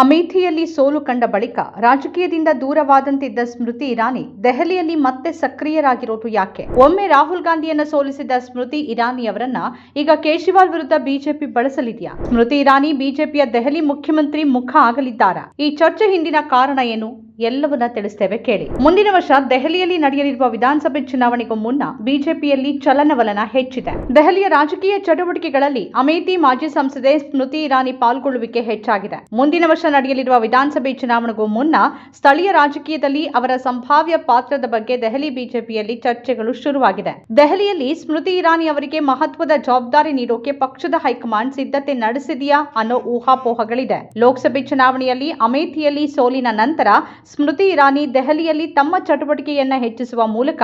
ಅಮೇಥಿಯಲ್ಲಿ ಸೋಲು ಕಂಡ ಬಳಿಕ ರಾಜಕೀಯದಿಂದ ದೂರವಾದಂತಿದ್ದ ಸ್ಮೃತಿ ಇರಾನಿ ದೆಹಲಿಯಲ್ಲಿ ಮತ್ತೆ ಸಕ್ರಿಯರಾಗಿರೋದು ಯಾಕೆ? ಒಮ್ಮೆ ರಾಹುಲ್ ಗಾಂಧಿಯನ್ನ ಸೋಲಿಸಿದ ಸ್ಮೃತಿ ಇರಾನಿ ಅವರನ್ನ ಈಗ ಕೇಜ್ರಿವಾಲ್ ವಿರುದ್ಧ ಬಿಜೆಪಿ ಬಳಸಲಿದೆಯಾ? ಸ್ಮೃತಿ ಇರಾನಿ ಬಿಜೆಪಿಯ ದೆಹಲಿ ಮುಖ್ಯಮಂತ್ರಿ ಮುಖ ಆಗಲಿದ್ದಾರಾ? ಈ ಚರ್ಚೆ ಹಿಂದಿನ ಕಾರಣ ಏನು? ಎಲ್ಲವನ್ನ ತಿಳಿಸ್ತೇವೆ ಕೇಳಿ. ಮುಂದಿನ ವರ್ಷ ದೆಹಲಿಯಲ್ಲಿ ನಡೆಯಲಿರುವ ವಿಧಾನಸಭೆ ಚುನಾವಣೆಗೂ ಮುನ್ನ ಬಿಜೆಪಿಯಲ್ಲಿ ಚಲನವಲನ ಹೆಚ್ಚಿದೆ. ದೆಹಲಿಯ ರಾಜಕೀಯ ಚಟುವಟಿಕೆಗಳಲ್ಲಿ ಅಮೇಥಿ ಮಾಜಿ ಸಂಸದೆ ಸ್ಮೃತಿ ಇರಾನಿ ಪಾಲ್ಗೊಳ್ಳುವಿಕೆ ಹೆಚ್ಚಾಗಿದೆ. ಮುಂದಿನ ವರ್ಷ ನಡೆಯಲಿರುವ ವಿಧಾನಸಭೆ ಚುನಾವಣೆಗೂ ಮುನ್ನ ಸ್ಥಳೀಯ ರಾಜಕೀಯದಲ್ಲಿ ಅವರ ಸಂಭಾವ್ಯ ಪಾತ್ರದ ಬಗ್ಗೆ ದೆಹಲಿ ಬಿಜೆಪಿಯಲ್ಲಿ ಚರ್ಚೆಗಳು ಶುರುವಾಗಿದೆ. ದೆಹಲಿಯಲ್ಲಿ ಸ್ಮೃತಿ ಇರಾನಿ ಅವರಿಗೆ ಮಹತ್ವದ ಜವಾಬ್ದಾರಿ ನೀಡೋಕೆ ಪಕ್ಷದ ಹೈಕಮಾಂಡ್ ಸಿದ್ಧತೆ ನಡೆಸಿದೆಯಾ ಅನ್ನೋ ಊಹಾಪೋಹಗಳಿದೆ. ಲೋಕಸಭೆ ಚುನಾವಣೆಯಲ್ಲಿ ಅಮೇಥಿಯಲ್ಲಿ ಸೋಲಿನ ನಂತರ ಸ್ಮೃತಿ ಇರಾನಿ ದೆಹಲಿಯಲ್ಲಿ ತಮ್ಮ ಚಟುವಟಿಕೆಯನ್ನ ಹೆಚ್ಚಿಸುವ ಮೂಲಕ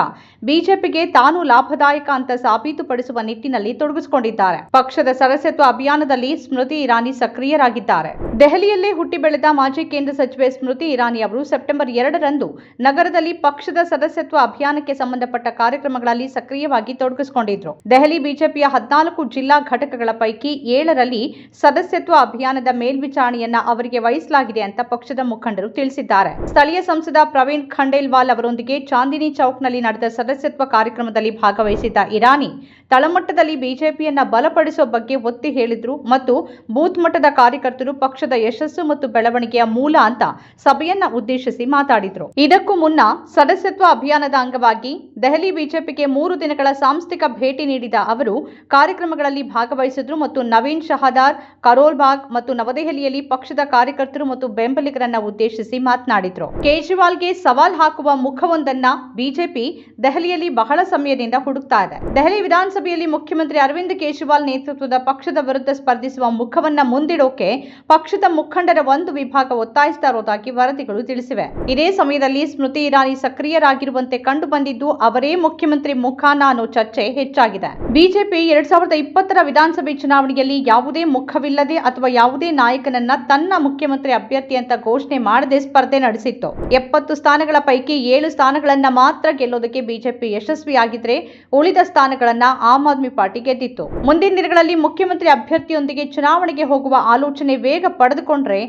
ಬಿಜೆಪಿಗೆ ತಾನು ಲಾಭದಾಯಕ ಅಂತ ಸಾಬೀತುಪಡಿಸುವ ನಿಟ್ಟಿನಲ್ಲಿ ತೊಡಗಿಸಿಕೊಂಡಿದ್ದಾರೆ. ಪಕ್ಷದ ಸದಸ್ಯತ್ವ ಅಭಿಯಾನದಲ್ಲಿ ಸ್ಮೃತಿ ಇರಾನಿ ಸಕ್ರಿಯರಾಗಿದ್ದಾರೆ. ದೆಹಲಿಯಲ್ಲೇ ಹುಟ್ಟಿ ಬೆಳೆದ ಮಾಜಿ ಕೇಂದ್ರ ಸಚಿವೆ ಸ್ಮೃತಿ ಇರಾನಿ ಅವರು ಸೆಪ್ಟೆಂಬರ್ ಎರಡರಂದು ನಗರದಲ್ಲಿ ಪಕ್ಷದ ಸದಸ್ಯತ್ವ ಅಭಿಯಾನಕ್ಕೆ ಸಂಬಂಧಪಟ್ಟ ಕಾರ್ಯಕ್ರಮಗಳಲ್ಲಿ ಸಕ್ರಿಯವಾಗಿ ತೊಡಗಿಸಿಕೊಂಡಿದ್ರು. ದೆಹಲಿ ಬಿಜೆಪಿಯ ಹದಿನಾಲ್ಕು ಜಿಲ್ಲಾ ಘಟಕಗಳ ಪೈಕಿ ಏಳರಲ್ಲಿ ಸದಸ್ಯತ್ವ ಅಭಿಯಾನದ ಮೇಲ್ವಿಚಾರಣೆಯನ್ನ ಅವರಿಗೆ ವಹಿಸಲಾಗಿದೆ ಅಂತ ಪಕ್ಷದ ಮುಖಂಡರು ತಿಳಿಸಿದ್ದಾರೆ. ಸ್ಥಳೀಯ ಸಂಸದ ಪ್ರವೀಣ್ ಖಂಡೇಲ್ವಾಲ್ ಅವರೊಂದಿಗೆ ಚಾಂದಿನಿ ಚೌಕ್ನಲ್ಲಿ ನಡೆದ ಸದಸ್ಯತ್ವ ಕಾರ್ಯಕ್ರಮದಲ್ಲಿ ಭಾಗವಹಿಸಿದ್ದ ಇರಾನಿ, ತಳಮಟ್ಟದಲ್ಲಿ ಬಿಜೆಪಿಯನ್ನ ಬಲಪಡಿಸುವ ಬಗ್ಗೆ ಒತ್ತಿ ಹೇಳಿದ್ರು ಮತ್ತು ಬೂತ್ ಮಟ್ಟದ ಕಾರ್ಯಕರ್ತರು ಪಕ್ಷದ ಯಶಸ್ಸು ಮತ್ತು ಬೆಳವಣಿಗೆಯ ಮೂಲ ಅಂತ ಸಭೆಯನ್ನ ಉದ್ದೇಶಿಸಿ ಮಾತಾಡಿದ್ರು. ಇದಕ್ಕೂ ಮುನ್ನ ಸದಸ್ಯತ್ವ ಅಭಿಯಾನದ ಅಂಗವಾಗಿ ದೆಹಲಿ ಬಿಜೆಪಿಗೆ ಮೂರು ದಿನಗಳ ಸಾಂಸ್ಥಿಕ ಭೇಟಿ ನೀಡಿದ ಅವರು, ಕಾರ್ಯಕ್ರಮಗಳಲ್ಲಿ ಭಾಗವಹಿಸಿದ್ರು ಮತ್ತು ನವೀನ್ ಶಹದಾರ್ ಕರೋಲ್ಬಾಗ್ ಮತ್ತು ನವದೆಹಲಿಯಲ್ಲಿ ಪಕ್ಷದ ಕಾರ್ಯಕರ್ತರು ಮತ್ತು ಬೆಂಬಲಿಗರನ್ನ ಉದ್ದೇಶಿಸಿ ಮಾತನಾಡಿದ್ರು. ಕೇಜ್ರಿವಾಲ್ಗೆ ಸವಾಲ್ ಹಾಕುವ ಮುಖವೊಂದನ್ನ ಬಿಜೆಪಿ ದೆಹಲಿಯಲ್ಲಿ ಬಹಳ ಸಮಯದಿಂದ ಹುಡುಕ್ತಾ ಇದೆ ದೆಹಲಿ ವಿಧಾನಸಭೆಯಲ್ಲಿ ಮುಖ್ಯಮಂತ್ರಿ ಅರವಿಂದ್ ಕೇಜ್ರಿವಾಲ್ ನೇತೃತ್ವದ ಪಕ್ಷದ ವಿರುದ್ಧ ಸ್ಪರ್ಧಿಸುವ ಮುಖವನ್ನ ಮುಂದಿಡೋಕೆ ಪಕ್ಷದ ಮುಖಂಡರ ಒಂದು ವಿಭಾಗ ಒತ್ತಾಯಿಸ್ತಾ ಇರೋದಾಗಿ ವರದಿಗಳು ತಿಳಿಸಿವೆ. ಇದೇ ಸಮಯದಲ್ಲಿ ಸ್ಮೃತಿ ಇರಾನಿ ಸಕ್ರಿಯರಾಗಿರುವಂತೆ ಕಂಡು ಬಂದಿದ್ದು ಅವರೇ ಮುಖ್ಯಮಂತ್ರಿ ಮುಖಾನ ಅನ್ನೋ ಚರ್ಚೆ ಹೆಚ್ಚಾಗಿದೆ. ಬಿಜೆಪಿ ಎರಡ್ ಸಾವಿರದ ಇಪ್ಪತ್ತರ ವಿಧಾನಸಭೆ ಚುನಾವಣೆಯಲ್ಲಿ ಯಾವುದೇ ಮುಖವಿಲ್ಲದೆ ಅಥವಾ ಯಾವುದೇ ನಾಯಕನನ್ನ ತನ್ನ ಮುಖ್ಯಮಂತ್ರಿ ಅಭ್ಯರ್ಥಿ ಅಂತ ಘೋಷಣೆ ಮಾಡದೆ ಸ್ಪರ್ಧೆ ನಡೆಸಿತ್ತು ಎಪ್ಪತ್ತು ಸ್ಥಾನಗಳ ಪೈಕಿ ಏಳು ಸ್ಥಾನಗಳನ್ನ ಮಾತ್ರ ಗೆಲ್ಲೋದಕ್ಕೆ ಬಿಜೆಪಿ ಯಶಸ್ವಿಯಾಗಿದ್ರೆ ಉಳಿದ ಸ್ಥಾನಗಳನ್ನ ಆಮ್ ಆದ್ಮಿ ಪಾರ್ಟಿ ಗೆದ್ದಿತ್ತು. ಮುಂದಿನ ದಿನಗಳಲ್ಲಿ ಮುಖ್ಯಮಂತ್ರಿ ಅಭ್ಯರ್ಥಿಯೊಂದಿಗೆ ಚುನಾವಣೆಗೆ ಹೋಗುವ ಆಲೋಚನೆ ವೇಗ ಪಡೆದುಕೊಂಡ್ರೆ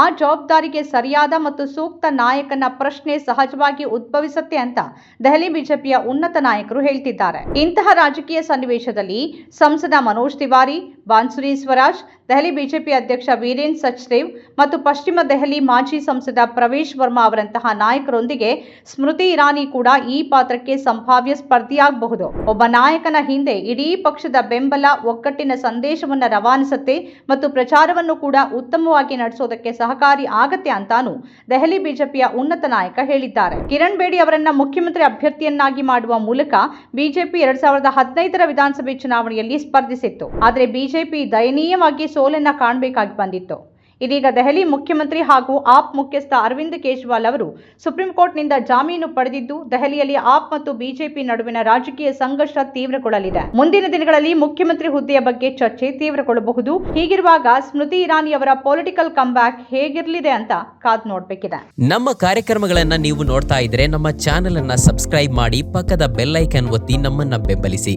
ಆ ಜವಾಬ್ದಾರಿಗೆ ಸರಿಯಾದ ಮತ್ತು ಸೂಕ್ತ ನಾಯಕನ ಪ್ರಶ್ನೆ ಸಹಜವಾಗಿ ಉದ್ಭವಿಸುತ್ತೆ ಅಂತ ದೆಹಲಿ ಬಿಜೆಪಿಯ ಉನ್ನತ ನಾಯಕರು ಹೇಳ್ತಿದ್ದಾರೆ. ಇಂತಹ ರಾಜಕೀಯ ಸನ್ನಿವೇಶದಲ್ಲಿ ಸಂಸದ ಮನೋಜ್ ತಿವಾರಿ, ಬಾನ್ಸುರಿ ಸ್ವರಾಜ್, ದೆಹಲಿ ಬಿಜೆಪಿ ಅಧ್ಯಕ್ಷ ವೀರೇನ್ ಸಚ್ದೇವ್ ಮತ್ತು ಪಶ್ಚಿಮ ದೆಹಲಿ ಮಾಜಿ ಸಂಸದ ಪ್ರವೇಶ್ ವರ್ಮಾ ಅವರಂತಹ ನಾಯಕರೊಂದಿಗೆ ಸ್ಮೃತಿ ಇರಾನಿ ಕೂಡ ಈ ಪಾತ್ರಕ್ಕೆ ಸಂಭಾವ್ಯ ಸ್ಪರ್ಧಿಯಾಗಬಹುದು. ಒಬ್ಬ ನಾಯಕನ ಹಿಂದೆ ಇಡೀ ಪಕ್ಷದ ಬೆಂಬಲ, ಒಗ್ಗಟ್ಟಿನ ಸಂದೇಶವನ್ನು ರವಾನಿಸುತ್ತೆ ಮತ್ತು ಪ್ರಚಾರವನ್ನು ಕೂಡ ಉತ್ತಮವಾಗಿ ನಡೆಸೋದಕ್ಕೆ ಸಹಕಾರಿ ಆಗತ್ತೆ ಅಂತಾನು ದೆಹಲಿ ಬಿಜೆಪಿಯ ಉನ್ನತ ನಾಯಕ ಹೇಳಿದ್ದಾರೆ. ಕಿರಣ್ ಬೇಡಿ ಅವರನ್ನ ಮುಖ್ಯಮಂತ್ರಿ ಅಭ್ಯರ್ಥಿಯನ್ನಾಗಿ ಮಾಡುವ ಮೂಲಕ ಬಿಜೆಪಿ ಎರಡ್ ಸಾವಿರದ ಹದಿನೈದರ ವಿಧಾನಸಭೆ ಚುನಾವಣೆಯಲ್ಲಿ ಸ್ಪರ್ಧಿಸಿತ್ತು. ಆದರೆ ಬಿಜೆಪಿ ದಯನೀಯವಾಗಿ ಸೋಲನ್ನ ಕಾಣಬೇಕಾಗಿ ಬಂದಿತ್ತು. ಇದೀಗ ದೆಹಲಿ ಮುಖ್ಯಮಂತ್ರಿ ಹಾಗೂ ಆಪ್ ಮುಖ್ಯಸ್ಥ ಅರವಿಂದ್ ಕೇಜ್ರಿವಾಲ್ ಅವರು ಸುಪ್ರೀಂ ಕೋರ್ಟ್ನಿಂದ ಜಾಮೀನು ಪಡೆದಿದ್ದು, ದೆಹಲಿಯಲ್ಲಿ ಆಪ್ ಮತ್ತು ಬಿಜೆಪಿ ನಡುವಿನ ರಾಜಕೀಯ ಸಂಘರ್ಷ ತೀವ್ರಗೊಳ್ಳಲಿದೆ. ಮುಂದಿನ ದಿನಗಳಲ್ಲಿ ಮುಖ್ಯಮಂತ್ರಿ ಹುದ್ದೆಯ ಬಗ್ಗೆ ಚರ್ಚೆ ತೀವ್ರಗೊಳ್ಳಬಹುದು. ಹೀಗಿರುವಾಗ ಸ್ಮೃತಿ ಇರಾನಿ ಅವರ ಪೊಲಿಟಿಕಲ್ ಕಂಬ್ಯಾಕ್ ಹೇಗಿರಲಿದೆ ಅಂತ ಕಾದ್ ನೋಡ್ಬೇಕಿದೆ. ನಮ್ಮ ಕಾರ್ಯಕ್ರಮಗಳನ್ನ ನೀವು ನೋಡ್ತಾ ಇದ್ರೆ ನಮ್ಮ ಚಾನೆಲ್ ಅನ್ನ ಸಬ್ಸ್ಕ್ರೈಬ್ ಮಾಡಿ ಪಕ್ಕದ ಬೆಲ್ ಐಕನ್ ಒತ್ತಿ ನಮ್ಮನ್ನ ಬೆಂಬಲಿಸಿ.